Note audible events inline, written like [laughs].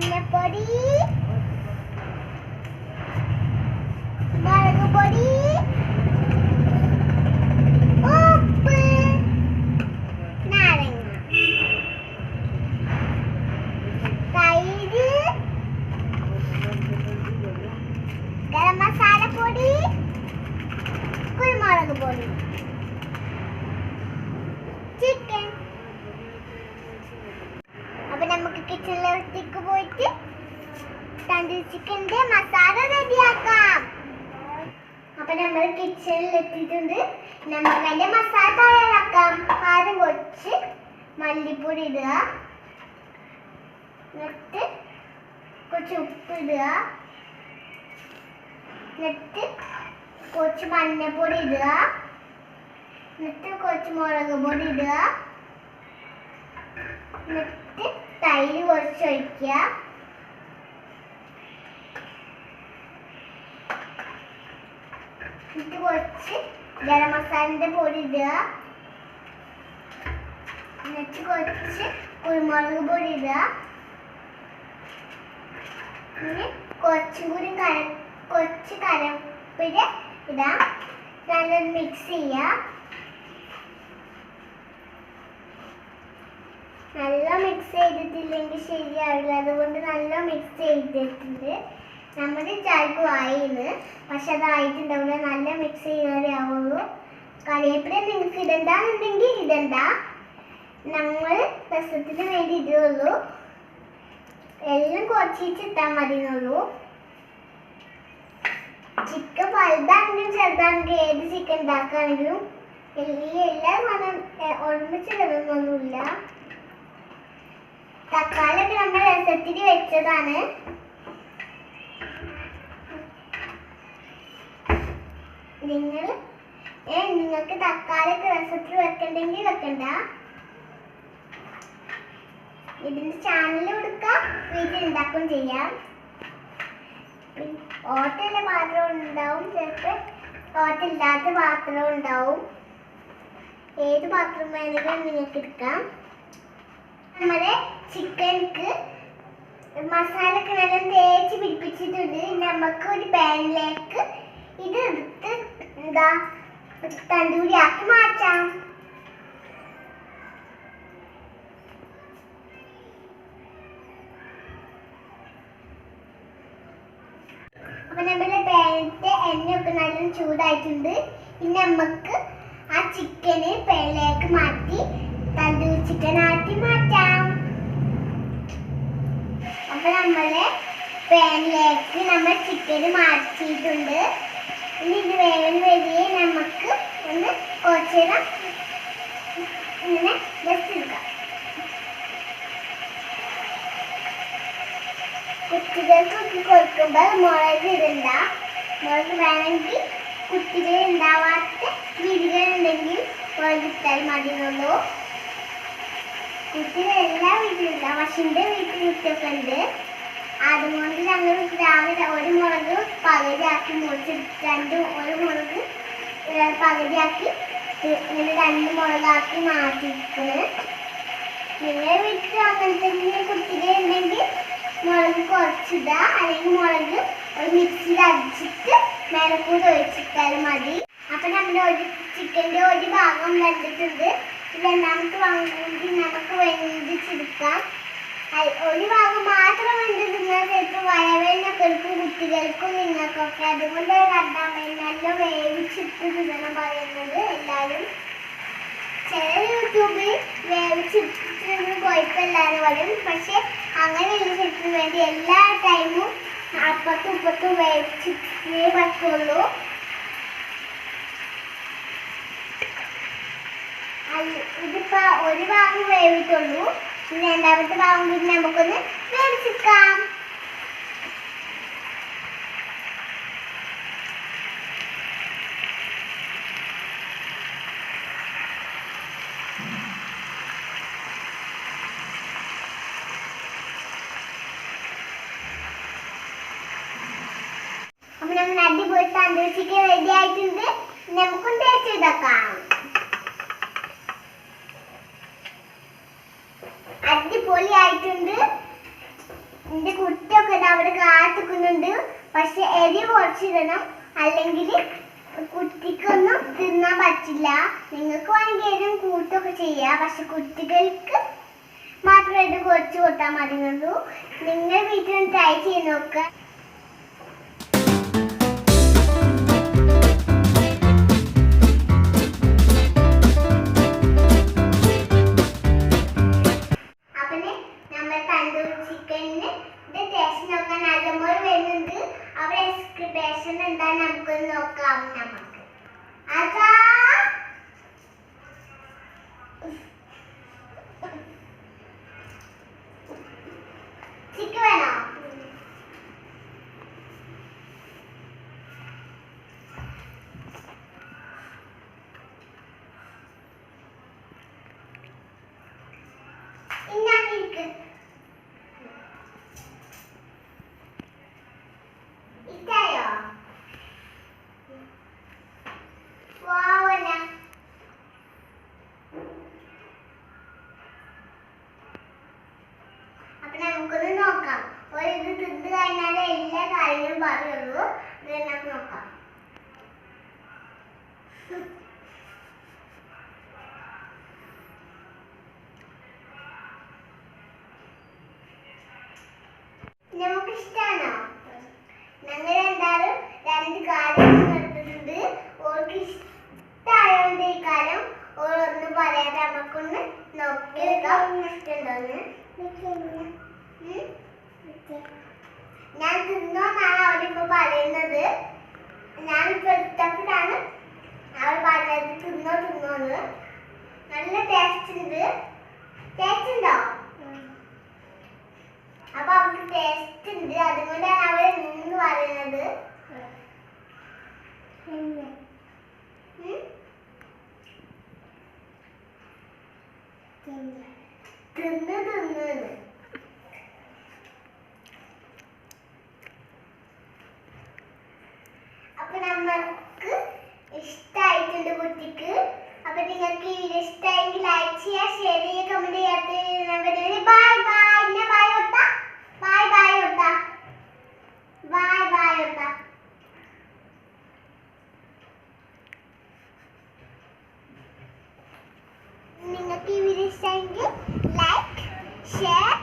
മഞ്ഞപ്പൊടി മുളക് പൊടി ഉപ്പ് നാരങ്ങ തൈര് ഗരം മസാല പൊടി കുരുമുളക് പൊടി ചിക്കൻ അപ്പൊ നമുക്ക് കിച്ചണിലേക്ക് പോയിട്ട് തന്തൂരി ചിക്കന്റെ മസാല റെഡിയാക്കാം. അപ്പൊ നമ്മൾ കിച്ചണിൽ എത്തിയിട്ടുണ്ട്. നമുക്ക് അതിന്റെ മസാല തയ്യാറാക്കാം. ആദ്യം കുറച്ച് മല്ലിപ്പൊടി ഇടുക. എന്നിട്ട് കുറച്ച് ഉപ്പ് ഇടുക. എന്നിട്ട് കുറച്ച് മഞ്ഞപ്പൊടി ഇടുക. എന്നിട്ട് കുറച്ച് മുളക് പൊടി ഇടുക. എന്നിട്ട് തൈര് കുറച്ച് ഒഴിക്കുക. എന്നിട്ട് കുറച്ച് ഗരം മസാലന്റെ പൊടി ഇടുക. എന്നിട്ട് കുറച്ച് കുരുമുളക് പൊടി ഇടുക. പിന്നെ കുറച്ചും കൂടി കര കുറച്ച് കരപ്പിൽ ഇടാം. നല്ലത് മിക്സ് ചെയ്യുക നല്ല മിക്സ് ചെയ്തിട്ടില്ലെങ്കിൽ ശരിയാവില്ല. അതുകൊണ്ട് നല്ല മിക്സ് ചെയ്തിട്ടുണ്ട്. നമ്മുടെ ചായക്ക് വായിന്ന്. പക്ഷെ അതായിട്ടുണ്ടാവില്ല നല്ല മിക്സ് ചെയ്യാതെ ആവുള്ളൂ. കറിവേപ്പില നിങ്ങൾക്ക് ഇടണ്ടെന്നുണ്ടെങ്കിൽ ഇടണ്ട. നമ്മൾ രസത്തിന് വേണ്ടി ഇടുള്ളൂ. എല്ലാം കുറച്ചിട്ട് ഇട്ടാൽ മതി എന്നുള്ളൂ ചിക്കൻ വലുതാണെങ്കിലും ചെറുതാണെങ്കിലും ഏത് ചിക്കൻ ഉണ്ടാക്കുകയാണെങ്കിലും എല്ലാ സാധനം ഒരുമിച്ച് ഇടുന്നൊന്നുമില്ല തക്കാളിയൊക്കെ നമ്മൾ രസത്തിന് വെച്ചതാണ്. നിങ്ങൾ ഏ നിങ്ങൾക്ക് തക്കാളി രസത്തിൽ വെക്കണ്ടെങ്കിൽ വെക്കണ്ട. ഇതിന്റെ ചാനൽ കൊടുക്കാം വീട്ടിൽ ഉണ്ടാക്കുകയും ചെയ്യാം. ഓട്ടയുള്ള പാത്രം ഉണ്ടാവും ചിലപ്പോൾ ഓട്ടില്ലാത്ത പാത്രം ഉണ്ടാവും. ഏത് പാത്രം വേണമെങ്കിലും നിങ്ങൾക്ക് എടുക്കാം. നമ്മുടെ ചിക്കൻക്ക് മസാലയൊക്കെ നല്ല തേച്ച് പിടിപ്പിച്ചിട്ടുണ്ട്. നമുക്ക് ഒരു പാനിലേക്ക് ഇത് എടുത്ത് എന്താ തണ്ടൂരിയാക്കി മാറ്റാം. അപ്പൊ നമ്മുടെ പാനിന്റെ എണ്ണയൊക്കെ നല്ല ചൂടായിട്ടുണ്ട്. ഇനി നമുക്ക് ആ ചിക്കന് പേലേക്ക് മാറ്റി തന്തൂരി ചിക്കൻ ആക്കി മാറ്റാം. അപ്പൊ നമ്മൾ പാനിലേക്ക് നമ്മൾ ചിക്കൻ മാറ്റിയിട്ടുണ്ട്. ഇനി ഇത് വരികയെ നമുക്ക് ഒന്ന് കുറച്ച് നേരം ഇങ്ങനെ ജസ്റ്റ് എടുക്കാം. കുട്ടികൾക്കൊക്കെ കൊടുക്കുമ്പോൾ മുളക് ഇടണ്ട. മുളക് വേണമെങ്കിൽ കുട്ടികൾ ഉണ്ടാവാത്ത വീടുകളുണ്ടെങ്കിൽ മുളക് ഇട്ടാൽ കുട്ടികൾ എല്ലാ പക്ഷെ എന്റെ വീട്ടിൽ കുട്ടിയൊക്കെ ഉണ്ട് അതുകൊണ്ട് ഞങ്ങൾ രാവിലെ ഒരു മുളക് പകുതിയാക്കി മുറിച്ച് രണ്ട് ഒരു മുളക് പകുതിയാക്കി ഇങ്ങനെ രണ്ട് മുളകാക്കി മാറ്റിയിരിക്കുന്നത് നിങ്ങളെ വീട്ടിൽ അങ്ങനത്തെ എന്തെങ്കിലും കുട്ടികൾ ഉണ്ടെങ്കിൽ മുളക് കുറച്ചിടുക. അല്ലെങ്കിൽ മുളക് ഒരു മിക്സിയിൽ അടിച്ചിട്ട് മേലക്കൂടി ഒഴിച്ചിട്ടാലും മതി. അപ്പം നമ്മുടെ ഒരു ചിക്കന്റെ ഒരു ഭാഗം വെന്തിട്ടുണ്ട്. രണ്ടാമത്തെ വാങ്ങുമെങ്കിൽ നമുക്ക് വെന്തിച്ചെടുക്കാം ഒരു ഭാഗം മാത്രം നിങ്ങൾക്ക് എടുക്കും കുട്ടികൾക്കും നിങ്ങൾക്കൊക്കെ അതുകൊണ്ട് രണ്ടാം നല്ല വേവിച്ചിട്ട് തിന്നണം പറയുന്നത് എല്ലാവരും. ചില യൂട്യൂബിൽ വേവിച്ചിട്ട് കുഴപ്പമില്ലാന്ന് പറയും പക്ഷെ അങ്ങനെയുള്ള ചിത്രത്തിന് വേണ്ടി. എല്ലാ ടൈമും അപ്പത്തും ഇപ്പത്തും വേവിച്ചിട്ടേ പറ്റുള്ളൂ. ഇതിപ്പോ ഒരു ഭാഗം വേവിട്ടുള്ളൂ രണ്ടാമത്തെ ഭാഗം കൂടി നമുക്കൊന്ന് മേടിച്ചെടുക്കാം അപ്പൊ നമ്മൾ അടിപൊളി സന്തോഷിക്കാൻ റെഡി ആയിട്ടുണ്ട്. നമുക്കും ടേസ്റ്റ് ചെയ്തേക്കാം അടിപൊളി ആയിട്ടുണ്ട് എന്റെ കുട്ടിയൊക്കെ അവിടെ കാത്തുക്കുന്നുണ്ട്. പക്ഷെ എരി കുറച്ചിടണം അല്ലെങ്കിൽ കുട്ടിക്കൊന്നും തിന്നാൻ പറ്റില്ല. നിങ്ങൾക്ക് വേണമെങ്കിൽ എരിയും കൂട്ടൊക്കെ ചെയ്യാം. പക്ഷെ കുട്ടികൾക്ക് മാത്രമായിട്ട് കുറച്ച് കൊടുത്താൽ മതി നിങ്ങൾ വീട്ടിൽ ട്രൈ ചെയ്ത് നോക്കുക തന്തൂർ ചിക്കനിന് ഇത് ടേസ്റ്റ് നോക്കാൻ അലമോർ വരുന്നുണ്ട്. അവിടെ എക്സ്പ്രഷൻ എന്താ നമുക്കൊന്ന് നോക്കാം നമുക്ക്. അതാ ചിക്കൻ വേണോ ഇന്നാ ഇരിക്ക് ഇഷ്ടായോ വാവന അപ്പൊ നമുക്കൊന്ന് നോക്കാം ഒരു ഇത് തിന്ന് കഴിഞ്ഞാലേ എല്ലാ കാര്യങ്ങളും പറയുള്ളൂ ഇത് നമുക്ക് നോക്കാം. [laughs] നമുക്ക് ഇഷ്ടാണോ? ഞങ്ങൾ രണ്ടാളും രണ്ട് കാര്യം ടേസ്റ്റ് ഉണ്ടോ? അപ്പൊ അവർക്ക് ടേസ്റ്റ് ഉണ്ട്. അതുകൊണ്ടാണ് അവർ നിന്ന് പറയുന്നത്? തിന്ന്. തിന്ന് ഇഷ്ടമെങ്കിൽ ലൈക്ക് ചെയ്യുക ഷെയർ ചെയ്യുക കമന്റ് ചെയ്യാത്ത ബൈ ബൈ ഇന്ന ബൈ ഒത്ത ബൈ ബൈ ഒത്ത ബൈ ബൈ ഒത്ത നിങ്ങൾക്ക് ഈ വീഡിയോ ഇഷ്ടമെങ്കിൽ ലൈക്ക് ഷെയർ